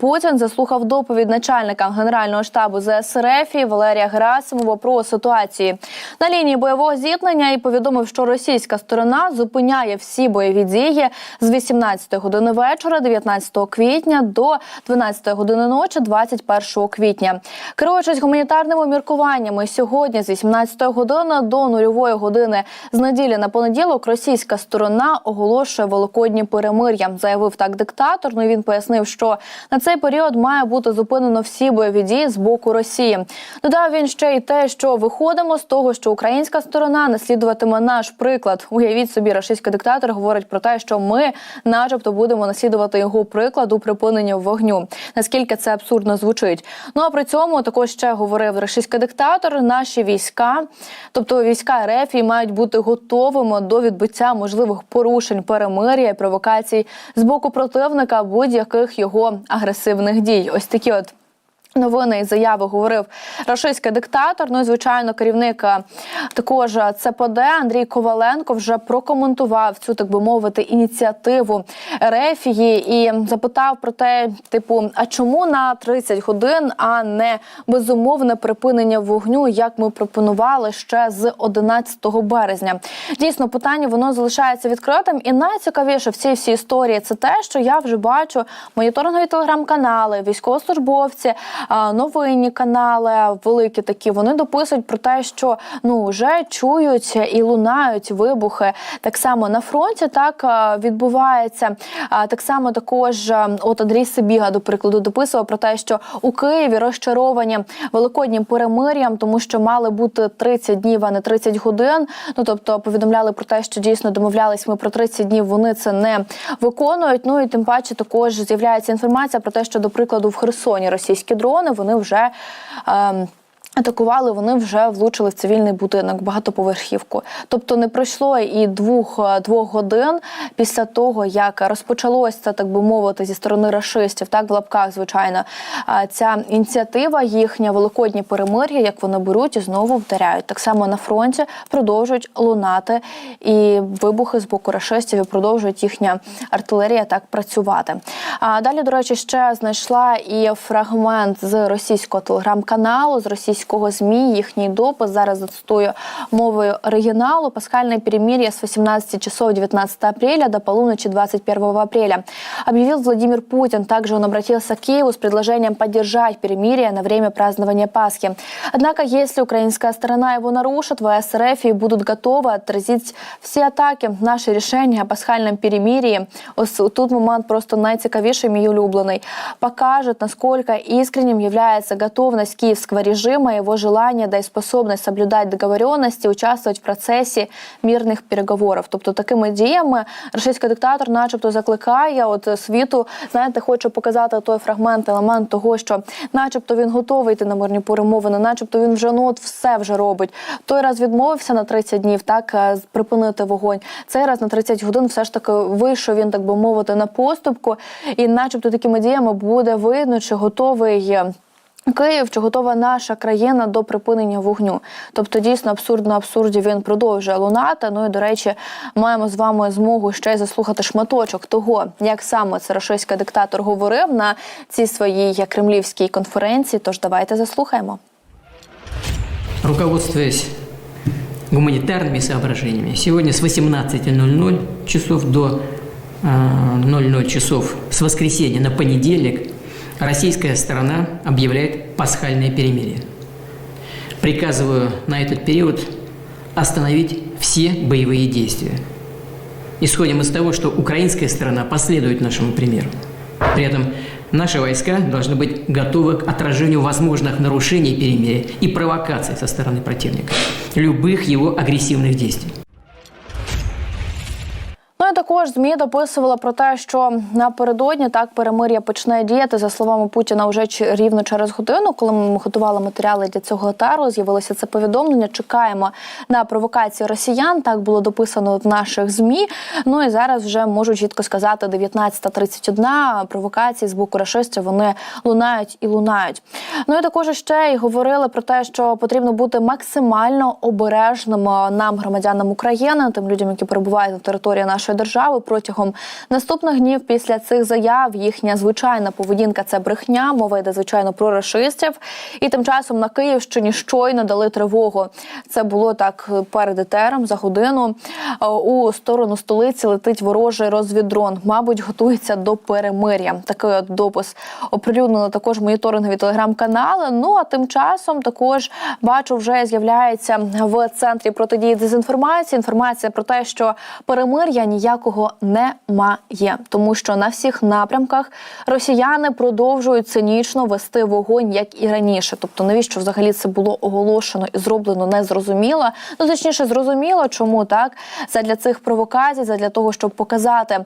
Путін заслухав доповідь начальника генерального штабу ЗСРФ Валерія Герасимова про ситуацію на лінії бойового зіткнення і повідомив, що російська сторона зупиняє всі бойові дії з 18 години вечора, 19 квітня до 12 години ночі, 21 квітня. Керуючись гуманітарними міркуваннями, сьогодні з 18 години до нульової години з неділі на понеділок російська сторона оголошує великодні перемир'я. Заявив так диктатор. Ну і він пояснив, що на цей період має бути зупинено всі бойові дії з боку Росії. Додав він ще й те, що виходимо з того, що українська сторона наслідуватиме наш приклад. Уявіть собі, російський диктатор говорить про те, що ми, начебто, будемо наслідувати його приклад у припиненні вогню. Наскільки це абсурдно звучить? Ну а при цьому також ще говорив російський диктатор. Наші війська, тобто війська РФ, мають бути готовими до відбиття можливих порушень перемир'я і провокацій з боку противника будь-яких його агресивних дій. Ось такі от. Новини і заяви говорив рашистський диктатор. Ну і звичайно, керівник е, також ЦПД Андрій Коваленко вже прокоментував цю, так би мовити, ініціативу Рефії і запитав про те, типу, а чому на 30 годин, а не безумовне припинення вогню, як ми пропонували ще з 11 березня. Дійсно, питання воно залишається відкритим. І найцікавіше в цій всій історії це те, що я вже бачу моніторингові телеграм-канали, військовослужбовці новинні канали, великі такі, вони дописують про те, що ну вже чують і лунають вибухи. Так само на фронті так відбувається. Так само також от Андрій Сибіга, до прикладу, дописував про те, що у Києві розчаровані великоднім перемир'ям, тому що мали бути 30 днів, а не 30 годин. Ну тобто повідомляли про те, що дійсно домовлялись ми про 30 днів. Вони це не виконують. Ну і тим паче також з'являється інформація про те, що до прикладу в Херсоні російські дрони вони вже. Е, Атакували, вони вже влучили в цивільний будинок, багатоповерхівку. Тобто не пройшло і двох двох годин після того, як розпочалося так би мовити, зі сторони рашистів, так в лапках, звичайно, ця ініціатива, їхня великодні перемир'я, як вони беруть і знову вдаряють. Так само на фронті продовжують лунати і вибухи з боку рашистів і продовжують їхня артилерія так працювати. А далі, до речі, ще знайшла і фрагмент з російського телеграм-каналу, з російського російського ЗМІ, їхній допис. Зараз зацитую мовою оригиналу. Пасхальное перемирие с 18 часов 19 апреля до полуночи 21 апреля. Объявил Владимир Путин. Также он обратился к Киеву с предложением поддержать перемирие на время празднования Пасхи. Однако, если украинская сторона его нарушит, ВС РФ и будут готовы отразить все атаки. Наше решение о пасхальном перемирии, ось тут момент просто найцікавіший, мій улюблений, покажет, насколько искренним является готовность киевского режима его желание, да и способность соблюдать договоренности, участвовать в процесі мирних переговорів. Тобто такими діями російський диктатор, начебто, закликає от світу, знаєте, хоче показати той фрагмент, елемент того, що, начебто, він готовий йти на мирні перемовини, начебто він вже ну от все вже робить. Той раз відмовився на 30 днів, так припинити вогонь. Цей раз на 30 годин все ж таки вийшов він, так би мовити, на поступку, і, начебто, такими діями буде видно, чи готовий. Київ чи готова наша країна до припинення вогню? Тобто, дійсно абсурд на абсурді він продовжує лунати. Ну і до речі, маємо з вами змогу ще й заслухати шматочок того, як саме це російський диктатор говорив на цій своїй кремлівській конференції. Тож давайте заслухаємо. Руководствуясь гуманитарными соображениями, сегодня с 18.00 часов до 00 часов с воскресенья на понедельник российская сторона объявляет пасхальное перемирие. Приказываю на этот период остановить все боевые действия. Исходим из того, что украинская сторона последует нашему примеру. При этом наши войска должны быть готовы к отражению возможных нарушений перемирия и провокаций со стороны противника, любых его агрессивных действий. Також змі дописувала про те, що напередодні так перемир'я почне діяти за словами Путіна вже рівно через годину. Коли ми готували матеріали для цього етеру, з'явилося це повідомлення. Чекаємо на провокацію росіян. Так було дописано в наших змі. Ну і зараз вже можуть чітко сказати 19.31 провокації з боку рашистів. Вони лунають і лунають. Ну і також ще й говорили про те, що потрібно бути максимально обережним нам, громадянам України, тим людям, які перебувають на території нашої держави. Заяви протягом наступних днів після цих заяв. Їхня звичайна поведінка це брехня. Мова йде звичайно про рашистів. І тим часом на Київщині щойно дали тривогу. Це було так перед етером за годину. Е, У сторону столиці летить ворожий розвіддрон. Мабуть, готується до перемир'я. Такий от допис оприлюднили також моніторингові телеграм-канали. Ну а тим часом також бачу, вже з'являється в центрі протидії дезінформації. Інформація про те, що перемир'я ніякого немає, тому що на всіх напрямках росіяни продовжують цинічно вести вогонь, як і раніше. Тобто, навіщо взагалі це було оголошено і зроблено незрозуміло. Ну точніше, зрозуміло, чому так задля цих провокацій, задля того, щоб показати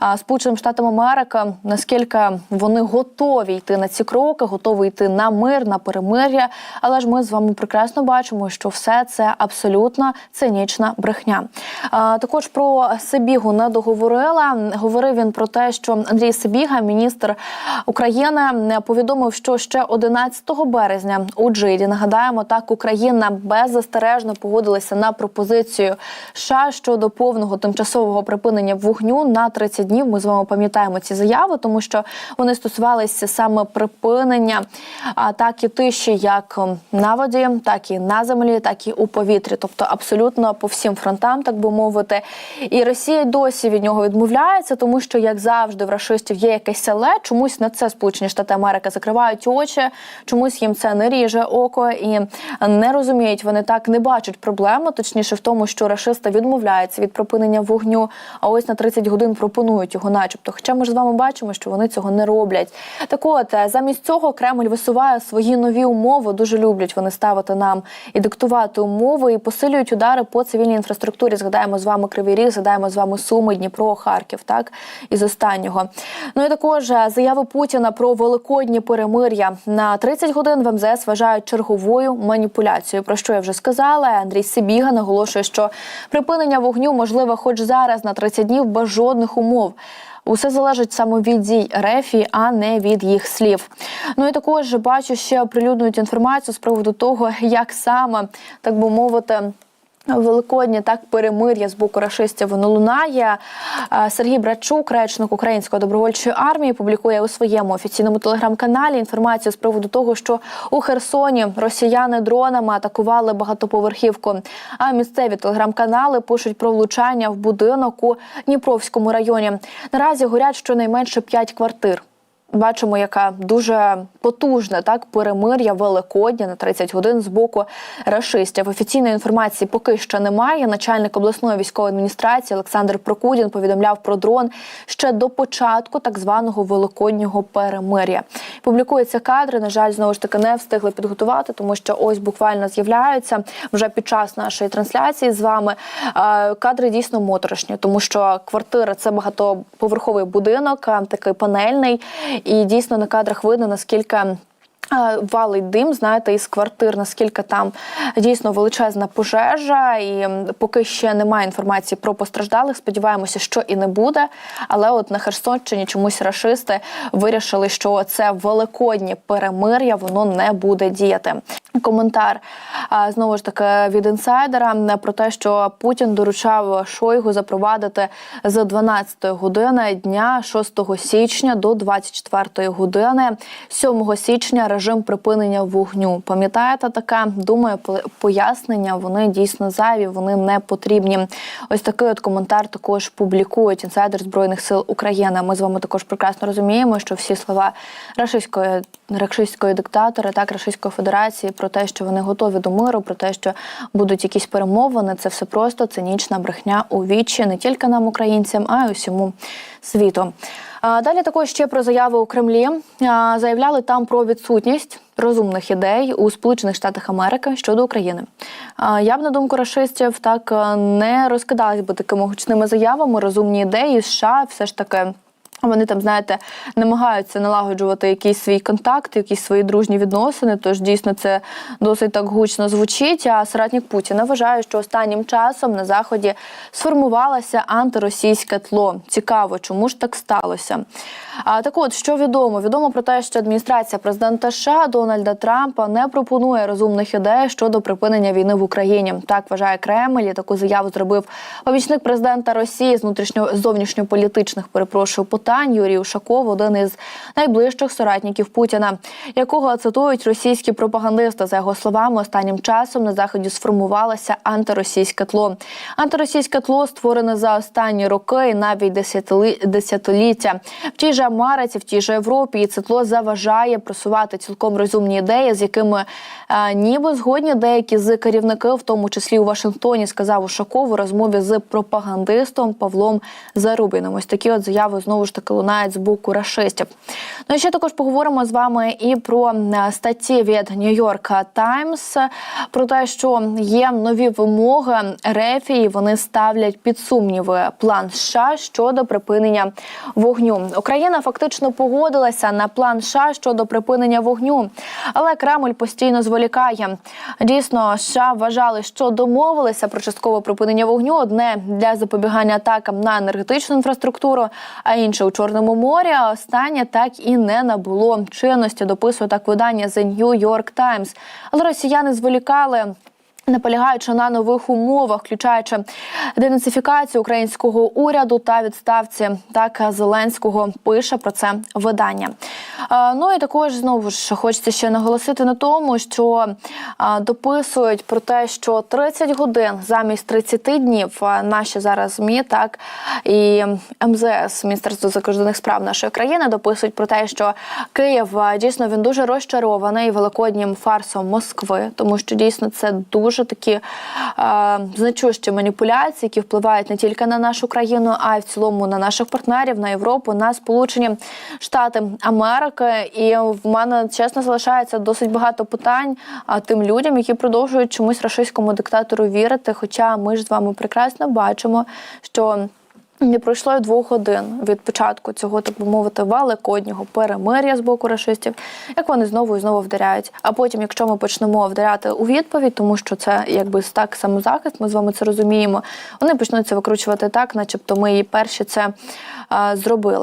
а, Сполученим Штатам Америки, наскільки вони готові йти на ці кроки, готові йти на мир, на перемир'я. Але ж ми з вами прекрасно бачимо, що все це абсолютно цинічна брехня. А, також про Сибігу не договорила. Говорив він про те, що Андрій Сибіга, міністр України, повідомив, що ще 11 березня у Джилі нагадаємо, так Україна беззастережно погодилася на пропозицію США щодо повного тимчасового припинення вогню на 30 днів. Ми з вами пам'ятаємо ці заяви, тому що вони стосувалися саме припинення атаки тиші як на воді, так і на землі, так і у повітрі, тобто абсолютно по всім фронтам, так би мовити. І Росія досі від нього відмовляється, тому що, як завжди, в рашистів є якесь але. Чомусь на це Сполучені Штати Америки закривають очі, чомусь їм це не ріже око і не розуміють. Вони так не бачать проблему, точніше в тому, що рашисти відмовляються від припинення вогню. А ось на 30 годин пропонують його, начебто. Хоча ми ж з вами бачимо, що вони цього не роблять. Так от е, замість цього Кремль висуває свої нові умови. Дуже люблять вони ставити нам і диктувати умови, і посилюють удари по цивільній інфраструктурі. Згадаємо з вами Кривий Ріг, згадаємо з вами Суми, Дніпро, Харків. Так із останнього. Ну і також е, заяви Путіна про великодні перемир'я на 30 годин в МЗС вважають черговою маніпуляцією. Про що я вже сказала. Андрій Сибіга наголошує, що припинення вогню можливе, хоч зараз на 30 днів без жодних умов. Усе залежить саме від дій Рефі, а не від їх слів. Ну і також бачу, ще оприлюднюють інформацію з приводу того, як саме так би мовити. Великодні так перемир'я з боку рашистів воно лунає. Сергій Братчук, речник Української добровольчої армії, публікує у своєму офіційному телеграм-каналі інформацію з приводу того, що у Херсоні росіяни дронами атакували багатоповерхівку. А місцеві телеграм-канали пишуть про влучання в будинок у Дніпровському районі. Наразі горять щонайменше 5 квартир. Бачимо, яка дуже потужна так перемир'я великодня на 30 годин з боку рашистів. Офіційної інформації поки що немає. Начальник обласної військової адміністрації Олександр Прокудін повідомляв про дрон ще до початку так званого великоднього перемир'я. Публікуються кадри. На жаль, знову ж таки не встигли підготувати, тому що ось буквально з'являються вже під час нашої трансляції з вами. Кадри дійсно моторошні, тому що квартира це багатоповерховий будинок, такий панельний. І дійсно на кадрах видно наскільки. Е, Валить дим, знаєте, із квартир, наскільки там дійсно величезна пожежа, і поки ще немає інформації про постраждалих. Сподіваємося, що і не буде. Але от на Херсонщині чомусь рашисти вирішили, що це великоднє перемир'я, воно не буде діяти. Коментар знову ж таки від інсайдера про те, що Путін доручав Шойгу запровадити з 12 години дня 6 січня до 24 години 7 січня режим припинення вогню. Пам'ятаєте таке? Думаю, пояснення вони дійсно зайві, вони не потрібні. Ось такий от коментар також публікують інсайдер збройних сил України. Ми з вами також прекрасно розуміємо, що всі слова рашистської рашистської диктатора, так Рашистської Федерації про те, що вони готові до миру, про те, що будуть якісь перемовини, це все просто цинічна брехня у вічі не тільки нам, українцям, а й усьому світу. Далі також ще про заяви у Кремлі заявляли там про відсутність розумних ідей у Сполучених Штатах Америки щодо України. Я б на думку рашистів так е, не розкидалась би такими гучними заявами. Розумні ідеї США все ж таки Вони там, знаєте, намагаються налагоджувати якийсь свій контакт, якісь свої дружні відносини. Тож дійсно це досить так гучно звучить. А соратник Путіна вважає, що останнім часом на заході сформувалося антиросійське тло. Цікаво, чому ж так сталося? А так, от що відомо? Відомо про те, що адміністрація президента США Дональда Трампа не пропонує розумних ідей щодо припинення війни в Україні. Так вважає Кремль. І таку заяву зробив помічник президента Росії з внутрішньо зовнішньополітичних перепрошую питань Юрій Ушаков, один із найближчих соратників Путіна, якого цитують російські пропагандисти. За його словами, останнім часом на заході сформувалося антиросійське тло. Антиросійське тло створене за останні роки і навіть десятилі- десятиліття. В тій же Америці, в тій же Європі, і це тло заважає просувати цілком розумні ідеї, з якими е, ніби згодні деякі з керівників, в тому числі у Вашингтоні, сказав Ушаков у розмові з пропагандистом Павлом Зарубіном. Ось такі от заяви знову ж таки лунають з боку рашистів. Ну і ще також поговоримо з вами і про е, статті від New York Times про те, що є нові вимоги РФ, і вони ставлять під сумніви план США щодо припинення вогню. Україна фактично погодилася на план США щодо припинення вогню, але Кремль постійно зволікає. Дійсно, США вважали, що домовилися про часткове припинення вогню одне для запобігання атакам на енергетичну інфраструктуру, а інше у Чорному морі. А останнє так і не набуло чинності. Дописує так видання The New York Times. Але росіяни зволікали. Наполягаючи на нових умовах, включаючи денацифікацію українського уряду та відставці, так Зеленського пише про це видання. Е, Ну і також знову ж хочеться ще наголосити на тому, що е, дописують про те, що 30 годин замість 30 днів е, наші зараз змі, так і МЗС Міністерство закордонних справ нашої країни дописують про те, що Київ дійсно він дуже розчарований великоднім фарсом Москви, тому що дійсно це дуже такі е, значущі маніпуляції, які впливають не тільки на нашу країну, а й в цілому на наших партнерів, на Європу, на Сполучені Штати Америки. І в мене чесно залишається досить багато питань тим людям, які продовжують чомусь рашистському диктатору вірити. Хоча ми ж з вами прекрасно бачимо, що. Не пройшло й двох годин від початку цього, так би мовити, великоднього перемир'я з боку рашистів, як вони знову і знову вдаряють. А потім, якщо ми почнемо вдаряти у відповідь, тому що це якби так самозахист, ми з вами це розуміємо. Вони почнуть це викручувати так, начебто ми і перші це а, зробили.